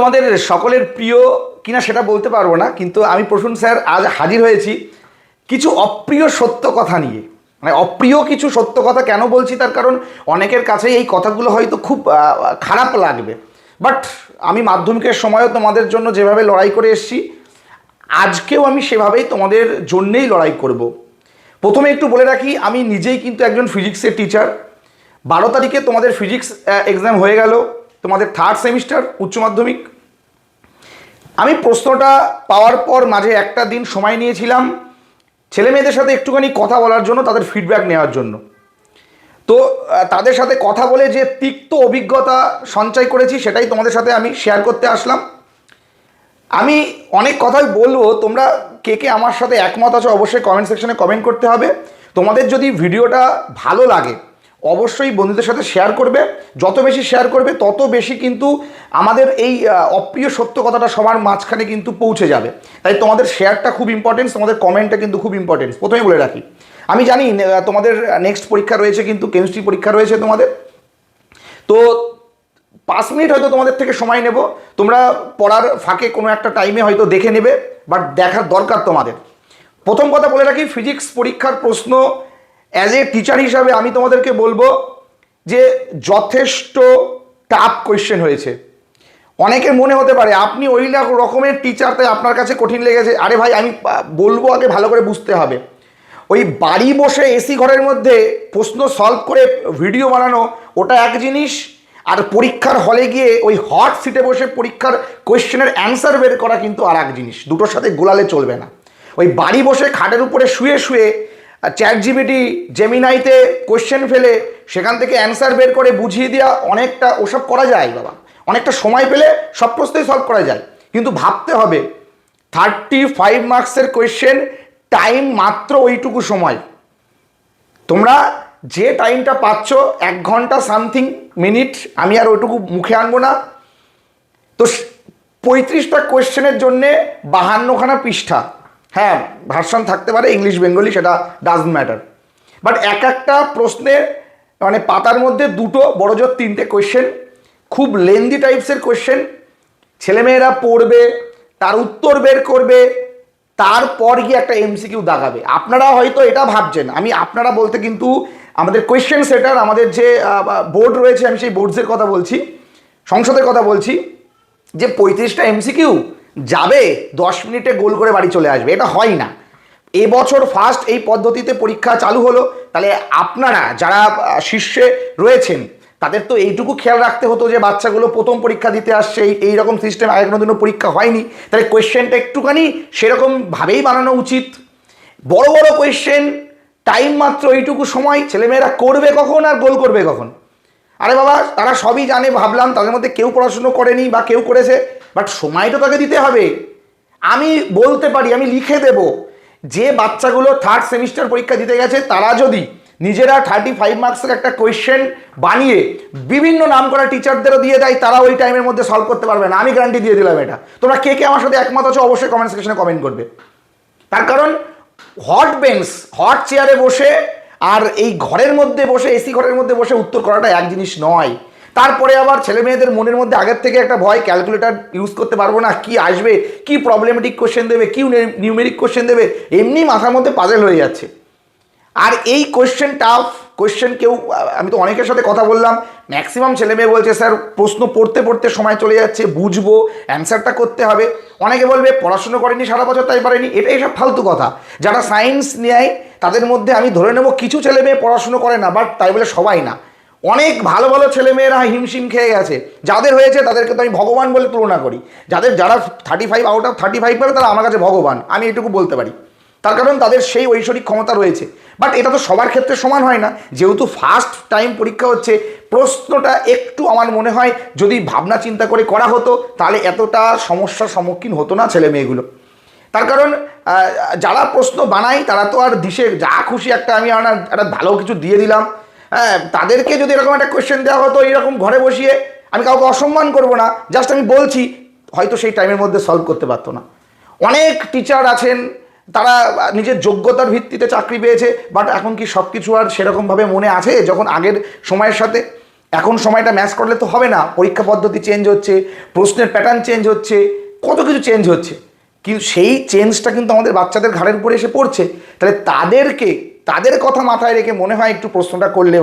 তোমাদের সকলের প্রিয় কিনা সেটা বলতে পারব না, কিন্তু আমি প্রসূন স্যার আজ হাজির হয়েছি কিছু অপ্রিয় সত্য কথা নিয়ে। মানে অপ্রিয় কিছু সত্য কথা কেন বলছি তার কারণ অনেকের কাছে এই কথাগুলো হয়তো খুব খারাপ লাগবে। বাট আমি মাধ্যমিকের সময়ও তোমাদের জন্য যেভাবে লড়াই করে এসেছি, আজকেও আমি সেভাবেই তোমাদের জন্যেই লড়াই করব। প্রথমে একটু বলে রাখি, আমি নিজেই কিন্তু একজন ফিজিক্সের টিচার বারো তারিখে তোমাদের ফিজিক্স এক্সাম হয়ে গেল। তোমাদের থার্ড সেমিস্টার উচ্চ মাধ্যমিক। আমি প্রশ্নটা পাওয়ার পর মাঝে একটা দিন সময় নিয়েছিলাম ছেলে মেয়েদের সাথে একটুখানি কথা বলার জন্য, তাদের ফিডব্যাক নেওয়ার জন্য। তো তাদের সাথে কথা বলে যে তিক্ত অভিজ্ঞতা সঞ্চয় করেছি, সেটাই তোমাদের সাথে আমি শেয়ার করতে আসলাম। আমি অনেক কথাই বলব, তোমরা কে কে আমার সাথে একমত আছো অবশ্যই কমেন্ট সেকশনে কমেন্ট করতে হবে। তোমাদের যদি ভিডিওটা ভালো লাগে অবশ্যই বন্ধুদের সাথে শেয়ার করবে। যত বেশি শেয়ার করবে, তত বেশি কিন্তু আমাদের এই অপ্রিয় সত্য কথাটা সবার মাঝখানে কিন্তু পৌঁছে যাবে। তাই তোমাদের শেয়ারটা খুব ইম্পর্টেন্স তোমাদের কমেন্টটা কিন্তু খুব ইম্পর্টেন্স প্রথমে বলে রাখি, আমি জানি তোমাদের নেক্সট পরীক্ষা রয়েছে কিন্তু কেমিস্ট্রি পরীক্ষা রয়েছে তোমাদের। তো পাঁচ মিনিট হয়তো তোমাদের থেকে সময় নেব। তোমরা পড়ার ফাঁকে কোনো একটা টাইমে হয়তো দেখে নেবে বাট দেখার দরকার তোমাদের। প্রথম কথা বলে রাখি ফিজিক্স পরীক্ষার প্রশ্ন অ্যাজ এ টিচার হিসাবে আমি তোমাদেরকে বলব যে যথেষ্ট টাফ কোয়েশ্চেন হয়েছে। অনেকের মনে হতে পারে, আপনি ওই রকমের টিচার তাই আপনার কাছে কঠিন লেগেছে। আরে ভাই, আমি বলব আগে ভালো করে বুঝতে হবে। ওই বাড়ি বসে এসি ঘরের মধ্যে প্রশ্ন সলভ করে ভিডিও বানানো, ওটা এক জিনিস। আর পরীক্ষার হলে গিয়ে ওই হট সিটে বসে পরীক্ষার কোয়েশ্চেনের অ্যান্সার বের করা কিন্তু আর এক জিনিস। দুটোর সাথে গোলালে চলবে না। ওই বাড়ি বসে খাটের উপরে শুয়ে শুয়ে চ্যাট জিবিটি জেমিনাইতে কোয়েশ্চেন ফেলে, সেখান থেকে অ্যান্সার বের করে বুঝিয়ে দেওয়া অনেকটা ওসব করা যায় বাবা। অনেকটা সময় পেলে সব প্রশ্নই সলভ করা যায়। কিন্তু ভাবতে হবে থার্টি ফাইভ মার্কসের কোয়েশ্চেন টাইম মাত্র ওইটুকু সময়। তোমরা যে টাইমটা পাচ্ছ, এক ঘণ্টা সামথিং মিনিট আমি আর ওইটুকু মুখে আনব না। তো পঁয়ত্রিশটা কোয়েশ্চেনের জন্যে বাহান্নখানা পৃষ্ঠা। হ্যাঁ ভার্সন থাকতে পারে, ইংলিশ, বেঙ্গলি, সেটা ডাজ ম্যাটার বাট এক একটা প্রশ্নের মানে পাতার মধ্যে দুটো বড় জোর তিনটে কোয়েশ্চেন খুব লেন্দি টাইপসের কোয়েশ্চেন ছেলেমেয়েরা পড়বে, তার উত্তর বের করবে, তারপর গিয়ে একটা এমসিকিউ দাগাবে। আপনারা হয়তো এটা ভাবছেন। আমি আপনারা বলতে কিন্তু আমাদের কোয়েশ্চেন সেটার আমাদের যে বোর্ড রয়েছে, আমি সেই বোর্ডসের কথা বলছি, সংসদের কথা বলছি, যে পঁয়ত্রিশটা এমসিকিউ যাবে, দশ মিনিটে গোল করে বাড়ি চলে আসবে, এটা হয় না। এবছর ফার্স্ট এই পদ্ধতিতে পরীক্ষা চালু হলো, তাহলে আপনারা যারা শীর্ষে রয়েছেন, তাদের তো এইটুকু খেয়াল রাখতে হতো যে বাচ্চাগুলো প্রথম পরীক্ষা দিতে আসছে, এই এইরকম সিস্টেম আগে কোনোদিনও পরীক্ষা হয়নি। তাহলে কোয়েশ্চেনটা একটুখানি সেরকমভাবেই বানানো উচিত। বড় বড় কোয়েশ্চেন টাইম মাত্র এইটুকু সময়, ছেলেমেয়েরা করবে কখন আর গোল করবে কখন? আরে বাবা, তারা সবই জানে, ভাবলাম, তাদের মধ্যে কেউ পড়াশুনো করেনি বা কেউ করেছে বাট সময় তো তাকে দিতে হবে। আমি বলতে পারি, আমি লিখে দেব, যে বাচ্চাগুলো থার্ড সেমিস্টার পরীক্ষা দিতে গেছে, তারা যদি নিজেরা থার্টি ফাইভ মার্কসের একটা কোয়েশ্চেন বানিয়ে বিভিন্ন নাম করা টিচারদেরও দিয়ে দেয়, তারা ওই টাইমের মধ্যে সলভ করতে পারবে না। আমি গ্যারান্টি দিয়ে দিলাম এটা। তোমরা কে কে আমার সাথে একমত আছো অবশ্যই কমেন্ট সেকশনে কমেন্ট করবে। তার কারণ হট বেঞ্চ হট চেয়ারে বসে আর এই ঘরের মধ্যে বসে এসি ঘরের মধ্যে বসে উত্তর করাটা এক জিনিস নয়। তারপরে আবার ছেলে মেয়েদের মনের মধ্যে আগের থেকে একটা ভয় ক্যালকুলেটর ইউজ করতে পারব না, কি আসবে, কি প্রবলেমেটিক কোশ্চেন দেবে, কি নিউমেরিক কোশ্চেন দেবে, এমনি মাথার মধ্যে পাজেল হয়ে যাচ্ছে। আর এই কোয়েশ্চেন টাফ কোয়েশ্চেন কেউ, আমি তো অনেকের সাথে কথা বললাম ম্যাক্সিমাম ছেলে মেয়ে বলছে, স্যার, প্রশ্ন পড়তে পড়তে সময় চলে যাচ্ছে, বুঝব অ্যান্সারটা করতে হবে। অনেকে বলবে, পড়াশুনো করেনি, সারা বছর তাই পারেনি। এটা এসব ফালতু কথা। যারা সায়েন্স নেয়, তাদের মধ্যে আমি ধরে নেব, কিছু ছেলে মেয়ে পড়াশুনো করে না বাট তাই বলে সবাই না। অনেক ভালো ভালো ছেলে মেয়েরা হিমশিম খেয়ে গেছে। যাদের হয়েছে তাদেরকে তো আমি ভগবান বলে তুলনা করি। যাদের যারা thirty five out of thirty five পাবে তারা আমার কাছে ভগবান, আমি এটুকু বলতে পারি। তার কারণ তাদের সেই ঐশ্বরিক ক্ষমতা রয়েছে। বাট এটা তো সবার ক্ষেত্রে সমান হয় না। যেহেতু ফার্স্ট টাইম পরীক্ষা হচ্ছে, প্রশ্নটা একটু আমার মনে হয় যদি ভাবনা চিন্তা করে করা হতো, তাহলে এতটা সমস্যার সম্মুখীন হতো না ছেলে মেয়েগুলো তার কারণ যারা প্রশ্ন বানায় তারা তো আর দিশে যা খুশি একটা আমি একটা ভালো কিছু দিয়ে দিলাম। হ্যাঁ তাদেরকে যদি এরকম একটা কোয়েশ্চেন দেওয়া হতো এরকম ঘরে বসিয়ে আমি কাউকে অসম্মান করব না জাস্ট আমি বলছি, হয়তো সেই টাইমের মধ্যে সলভ করতে পারতো না। অনেক টিচার আছেন, তারা নিজের যোগ্যতার ভিত্তিতে চাকরি পেয়েছে বাট এখন কি সব কিছু আর সেরকমভাবে মনে আছে? যখন আগের সময়ের সাথে, এখন সময়টা ম্যাচ করলে তো হবে না, পরীক্ষা পদ্ধতি চেঞ্জ হচ্ছে, প্রশ্নের প্যাটার্ন চেঞ্জ হচ্ছে, কত কিছু চেঞ্জ হচ্ছে। কিন্তু সেই চেঞ্জটা কিন্তু আমাদের বাচ্চাদের ঘাড়ের উপরে এসে পড়ছে। তাহলে তাদেরকে তাদের কথা মাথায় রেখে মনে হয় একটু প্রশ্নটা করলে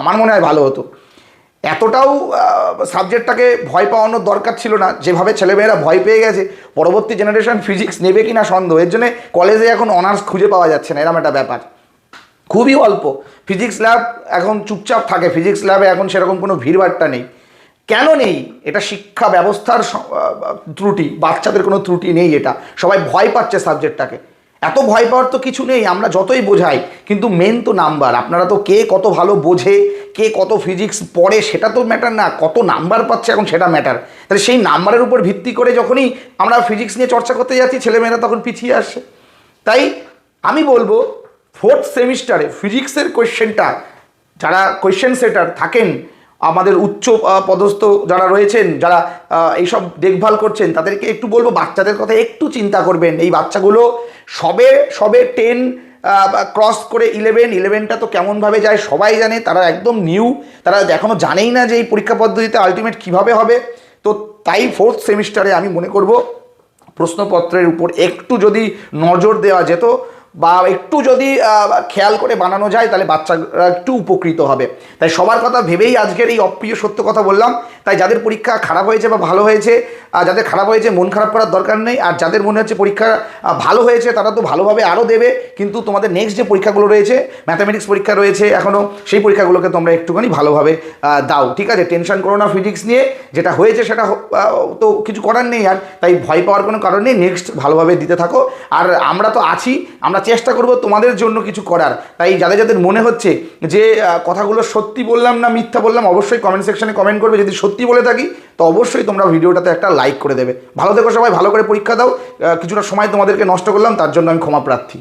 আমার মনে হয় ভালো হতো। এতটাও সাবজেক্টটাকে ভয় পাওয়ানোর দরকার ছিল না। যেভাবে ছেলেমেয়েরা ভয় পেয়ে গেছে, পরবর্তী জেনারেশন ফিজিক্স নেবে কি না সন্দেহ। এর জন্যে কলেজে এখন অনার্স খুঁজে পাওয়া যাচ্ছে না এরকম একটা ব্যাপার। খুবই অল্প। ফিজিক্স ল্যাব এখন চুপচাপ থাকে ফিজিক্স ল্যাবে এখন সেরকম কোনো ভিড়ভাট্টা নেই। কেন নেই? এটা শিক্ষা ব্যবস্থার ত্রুটি, বাচ্চাদের কোনো ত্রুটি নেই এটা। সবাই ভয় পাচ্ছে সাবজেক্টটাকে এত ভয় পাওয়ার তো কিছু নেই, আমরা যতই বোঝাই, কিন্তু মেন তো নাম্বার আপনারা তো কে কত ভালো বোঝে, কে কত ফিজিক্স পড়ে, সেটা তো ম্যাটার না, কত নাম্বার পাচ্ছে এখন সেটা ম্যাটার তাহলে সেই নাম্বারের উপর ভিত্তি করে যখনই আমরা ফিজিক্স নিয়ে চর্চা করতে যাচ্ছি, ছেলেমেয়েরা তখন পিছিয়ে আসছে। তাই আমি বলব ফোর্থ সেমিস্টারে ফিজিক্সের কোয়েশ্চেনটা যারা কোয়েশ্চেন সেটার থাকেন আমাদের উচ্চ পদস্থ যারা রয়েছেন, যারা এইসব দেখভাল করছেন, তাদেরকে একটু বলব, বাচ্চাদের কথা একটু চিন্তা করবেন। এই বাচ্চাগুলো সবে সবে টেন ক্রস করে ইলেভেন ইলেভেনটা তো কেমনভাবে যায় সবাই জানে, তারা একদম নিউ তারা এখনও জানেই না যে এই পরীক্ষা পদ্ধতিতে আলটিমেট কীভাবে হবে। তো তাই ফোর্থ সেমিস্টারে আমি মনে করব, প্রশ্নপত্রের উপর একটু যদি নজর দেওয়া যেত বা একটু যদি খেয়াল করে বানানো যায়, তাহলে বাচ্চারা একটু উপকৃত হবে। তাই সবার কথা ভেবেই আজকের এই অপ্রিয় সত্য কথা বললাম। তাই যাদের পরীক্ষা খারাপ হয়েছে বা ভালো হয়েছে যাদের খারাপ হয়েছে, মন খারাপ করার দরকার নেই। আর যাদের মনে হচ্ছে পরীক্ষা ভালো হয়েছে, তারা তো ভালোভাবে আরও দেবে। কিন্তু তোমাদের নেক্সট যে পরীক্ষাগুলো রয়েছে ম্যাথামেটিক্স পরীক্ষা রয়েছে এখনও সেই পরীক্ষাগুলোকে তোমরা একটুখানি ভালোভাবে দাও। ঠিক আছে? টেনশন করো না ফিজিক্স নিয়ে। যেটা হয়েছে সেটা তো কিছু করার নেই আর। তাই ভয় পাওয়ার কোনো কারণ নেই। নেক্সট ভালোভাবে দিতে থাকো। আর আমরা তো আছি, আমরা চেষ্টা করব তোমাদের জন্য কিছু করার। তাই যাদের যাদের মনে হচ্ছে যে কথাগুলো সত্যি বললাম না মিথ্যা বললাম, অবশ্যই কমেন্ট সেকশনে কমেন্ট করবে। যদি সত্যি বলে থাকি, তো অবশ্যই তোমরা ভিডিওটাতে একটা লাইক করে দেবে। ভালো থেকো সবাই, ভালো করে পরীক্ষা দাও। কিছুটা সময় তোমাদেরকে নষ্ট করলাম, তার জন্য আমি ক্ষমা প্রার্থী।